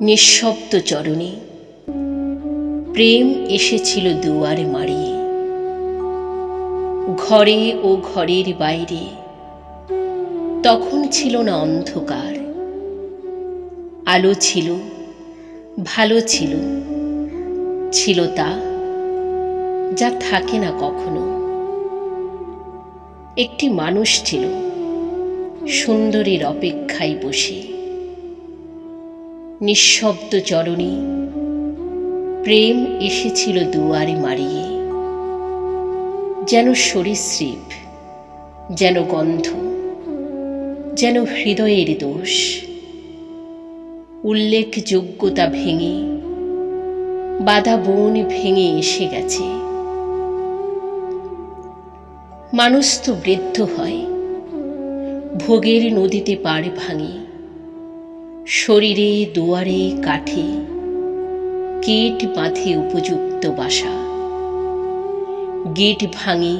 নিঃশব্দ চরণে প্রেম এসেছিল দুয়ারে মারিয়ে ঘরে ও ঘরের বাইরে, তখন ছিল না অন্ধকার। আলো ছিল, ভালো ছিল ছিল তা যা থাকে না কখনো। একটি মানুষ ছিল, সুন্দরীর অপেক্ষায় বসে। নিঃশব্দ চরণে প্রেম এসেছিল দুয়ারে মারিয়ে যেন সরীসৃপ, যেন গন্ধ, যেন হৃদয়ের দোষ। উল্লেখযোগ্যতা ভেঙে বাধা বন ভেঙে এসে গেছে। মানুষ তো বৃদ্ধ হয়, ভোগের নদীতে পাড় ভাঙে, শরীরে দুয়ারে কাঠে, কেট বাঁধে উপযুক্ত বাসা। গেট ভাঙে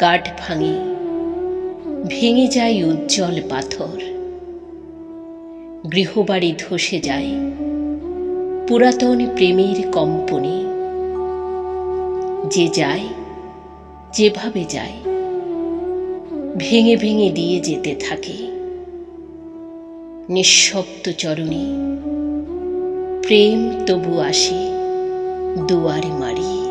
গাঠ ভাঙে, ভেঙে যায় উজ্জ্বল পাথর। গৃহবাড়ি ধসে যায় পুরাতন প্রেমের কম্পনে। যে যায়, যেভাবে যায়, ভেঙে ভেঙে দিয়ে যেতে থাকে। নিঃশব্দ চরণে প্রেম তবু আসে দুয়ারে মারিয়ে